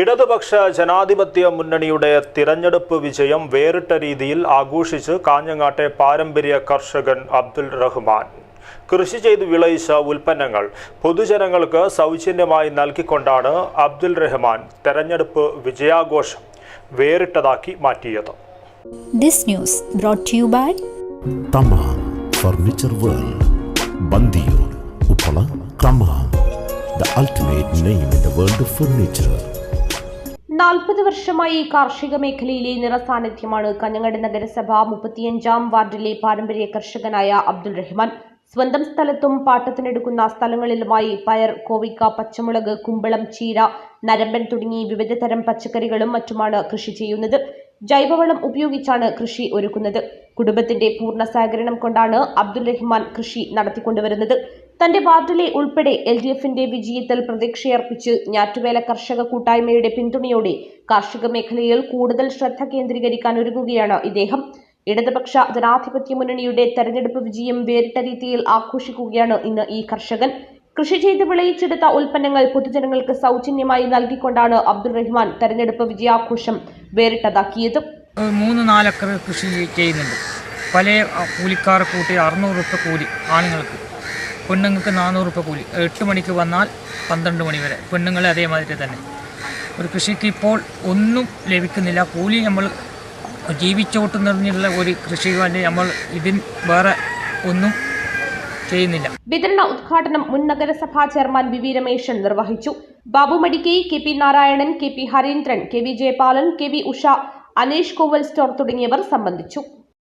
ഇടതുപക്ഷ ജനാധിപത്യ മുന്നണിയുടെ തിരഞ്ഞെടുപ്പ് വിജയം വേറിട്ട രീതിയിൽ ആഘോഷിച്ച് കാഞ്ഞങ്ങാട്ടെ പാരമ്പര്യ കർഷകൻ അബ്ദുൽ റഹ്മാൻ. കൃഷി ചെയ്ത് വിളയിച്ച ഉൽപ്പന്നങ്ങൾ പൊതുജനങ്ങൾക്ക് സൗജന്യമായി നൽകിക്കൊണ്ടാണ് അബ്ദുൽ റഹ്മാൻ തെരഞ്ഞെടുപ്പ് വിജയാഘോഷം വേറിട്ടതാക്കി മാറ്റിയത്. This news brought to you by Thamam furniture world Bandiyod Uppala Thamam. The ultimate name in the world of furniture നാൽപ്പത് വർഷമായി കാർഷിക മേഖലയിലെ നിറസാന്നിധ്യമാണ് കഞ്ഞങ്ങാട് നഗരസഭ മുപ്പത്തിയഞ്ചാം വാർഡിലെ പാരമ്പര്യ കർഷകനായ അബ്ദുൾ റഹ്മാൻ. സ്വന്തം സ്ഥലത്തും പാട്ടത്തിനെടുക്കുന്ന സ്ഥലങ്ങളിലുമായി പയർ കോവിക്ക പച്ചമുളക് കുമ്പളം ചീര നരമ്പൻ തുടങ്ങി വിവിധ തരം പച്ചക്കറികളും മറ്റുമാണ് കൃഷി ചെയ്യുന്നത്. ജൈവവളം ഉപയോഗിച്ചാണ് കൃഷി ഒരുക്കുന്നത്. കുടുംബത്തിന്റെ പൂർണ സഹകരണം കൊണ്ടാണ് അബ്ദുൾ റഹ്മാൻ കൃഷി നടത്തിക്കൊണ്ടുവരുന്നത്. തന്റെ പാർട്ടിലെ ഉൾപ്പെടെ എൽ ഡി എഫിന്റെ വിജയത്തിൽ പ്രതീക്ഷയർപ്പിച്ച് ഞാറ്റുവേല കർഷക കൂട്ടായ്മയുടെ പിന്തുണയോടെ കാർഷിക മേഖലയിൽ കൂടുതൽ ശ്രദ്ധ കേന്ദ്രീകരിക്കാൻ ഒരുങ്ങുകയാണ് ഇദ്ദേഹം. ഇടതുപക്ഷ ജനാധിപത്യ മുന്നണിയുടെ തെരഞ്ഞെടുപ്പ് വിജയം വേറിട്ട രീതിയിൽ ആഘോഷിക്കുകയാണ് ഇന്ന് ഈ കർഷകൻ. കൃഷി ചെയ്ത് വിളയിച്ചെടുത്ത ഉൽപ്പന്നങ്ങൾ പൊതുജനങ്ങൾക്ക് സൗജന്യമായി നൽകിക്കൊണ്ടാണ് അബ്ദുൾ റഹ്മാൻ തെരഞ്ഞെടുപ്പ് വിജയാഘോഷം വേറിട്ടതാക്കിയത്. മൂന്ന് നാലക്കർ കൃഷി ചെയ്യുന്നുണ്ട്. പല കൂലിക്കാർ കൂട്ടി അറുന്നൂറ് റുപ്യ കൂലി ആണുങ്ങൾക്ക്. പെണ്ണുങ്ങൾക്ക് നാനൂറ് രൂപ കൂലി. എട്ട് മണിക്ക് വന്നാൽ പന്ത്രണ്ട് മണി വരെ. പെണ്ണുങ്ങളെ അതേമാതിരി തന്നെ. ഒരു കൃഷിക്ക് ഇപ്പോൾ ഒന്നും ലഭിക്കുന്നില്ല. കൂലി നമ്മൾ ജീവിച്ചോട്ട് നിറഞ്ഞുള്ള ഒരു കൃഷി നമ്മൾ ഇതിൽ വേറെ ഒന്നും ചെയ്യുന്നില്ല. വിതരണ ഉദ്ഘാടനം മുൻ നഗരസഭാ ചെയർമാൻ വി വി രമേശൻ നിർവഹിച്ചു. Babu Madikkai K P Narayanan K P Harindran K V Jayapalan K V Usha Anesh Koval store തുടങ്ങിയവർ സംബന്ധിച്ചു.